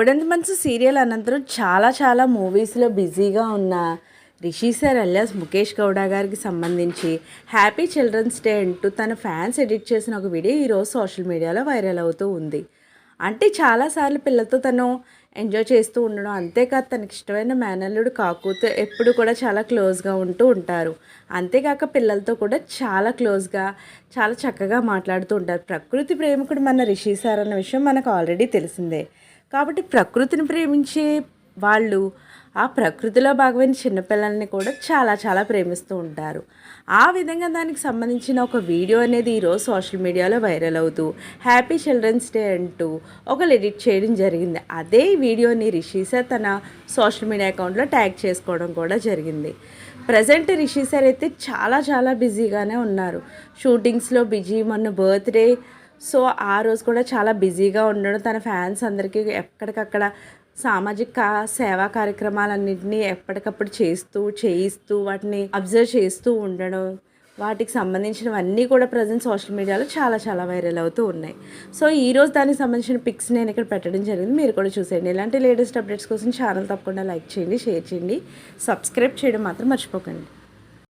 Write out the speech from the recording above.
గుప్పడంత మంచి సీరియల్ అనంతరం చాలా చాలా మూవీస్లో బిజీగా ఉన్న రిషి సార్ అల్లాస్ ముఖేష్ గౌడ గారికి సంబంధించి హ్యాపీ చిల్డ్రన్స్ డే అంటూ తన ఫ్యాన్స్ ఎడిట్ చేసిన ఒక వీడియో ఈరోజు సోషల్ మీడియాలో వైరల్ అవుతూ ఉంది. అంటే చాలాసార్లు పిల్లలతో తను ఎంజాయ్ చేస్తూ ఉండడం అంతేకాదు తనకి ఇష్టమైన మేనల్లుడు కాకుతో ఎప్పుడు కూడా చాలా క్లోజ్గా ఉంటూ ఉంటారు. అంతేకాక పిల్లలతో కూడా చాలా క్లోజ్గా చాలా చక్కగా మాట్లాడుతూ ఉంటారు. ప్రకృతి ప్రేమికుడు మన రిషి సార్ అన్న విషయం మనకు ఆల్రెడీ తెలిసిందే. కాబట్టి ప్రకృతిని ప్రేమించే వాళ్ళు ఆ ప్రకృతిలో భాగమైన చిన్నపిల్లల్ని కూడా చాలా చాలా ప్రేమిస్తూ ఉంటారు. ఆ విధంగా దానికి సంబంధించిన ఒక వీడియో అనేది ఈరోజు సోషల్ మీడియాలో వైరల్ అవుతూ హ్యాపీ చిల్డ్రన్స్ డే అంటూ ఒకరు ఎడిట్ చేయడం జరిగింది. అదే వీడియోని రిషీసర్ తన సోషల్ మీడియా అకౌంట్లో ట్యాగ్ చేసుకోవడం కూడా జరిగింది. ప్రజెంట్ రిషి సార్ అయితే చాలా చాలా బిజీగానే ఉన్నారు. షూటింగ్స్లో బిజీ మొన్న బర్త్డే సో ఆ రోజు కూడా చాలా బిజీగా ఉండడం తన ఫ్యాన్స్ అందరికీ ఎక్కడికక్కడ సామాజిక సేవా కార్యక్రమాలన్నింటినీ ఎప్పటికప్పుడు చేస్తూ చేయిస్తూ వాటిని అబ్జర్వ్ చేస్తూ ఉండడం వాటికి సంబంధించినవన్నీ కూడా ప్రజెంట్ సోషల్ మీడియాలో చాలా చాలా వైరల్ అవుతూ ఉన్నాయి. సో ఈ రోజు దానికి సంబంధించిన పిక్స్ నేను ఇక్కడ పెట్టడం జరిగింది. మీరు కూడా చూసేయండి. ఇలాంటి లేటెస్ట్ అప్డేట్స్ కోసం ఛానల్ తప్పకుండా లైక్ చేయండి షేర్ చేయండి సబ్స్క్రైబ్ చేయడం మాత్రం మర్చిపోకండి.